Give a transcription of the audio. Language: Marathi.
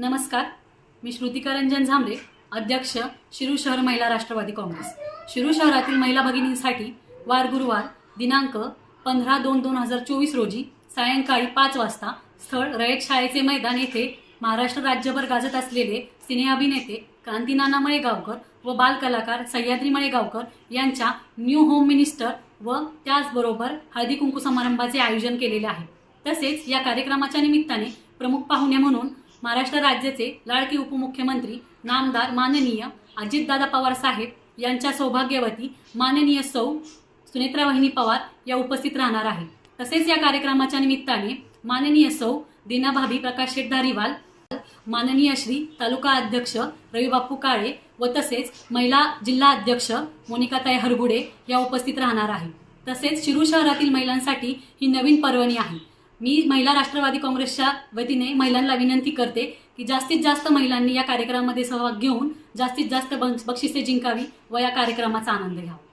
नमस्कार. मी श्रुतिका रंजन झांबरे अध्यक्ष शिरू शहर महिला राष्ट्रवादी काँग्रेस. शिरू शहरातील महिला भगिनींसाठी वार गुरुवार दिनांक पंधरा दोन दोन हजार चोवीस रोजी सायंकाळी पाच वाजता स्थळ रयत शाळेचे मैदान येथे महाराष्ट्र राज्यभर गाजत असलेले सिने अभिनेते क्रांतीनाना मळेगावकर व बालकलाकार सह्याद्री मळेगावकर यांच्या न्यू होम मिनिस्टर व त्याचबरोबर हळदी कुंकू समारंभाचे आयोजन केलेले आहे. तसेच या कार्यक्रमाच्या निमित्ताने प्रमुख पाहुणे म्हणून महाराष्ट्र राज्याचे लाडके उपमुख्यमंत्री नामदार माननीय अजितदादा पवार साहेब यांच्या सौभाग्यवती माननीय सौ सुनेत्रा वहिनी पवार या उपस्थित राहणार आहे तसेच या कार्यक्रमाच्या निमित्ताने माननीय सौ दीनाभाभी प्रकाश शेठ धारीवाल माननीय श्री तालुका अध्यक्ष रविबापू काळे व तसेच महिला जिल्हा अध्यक्ष मोनिकाताई हरगुडे या उपस्थित राहणार आहे तसेच शिरू शहरातील महिलांसाठी ही नवीन पर्वणी आहे. मी महिला राष्ट्रवादी काँग्रेसच्या वतीने महिलांना विनंती करते की जास्तीत जास्त महिलांनी या कार्यक्रमामध्ये सहभाग घेऊन जास्तीत जास्त बं- बक्षिसे जिंकावी व या कार्यक्रमाचा आनंद घ्यावा.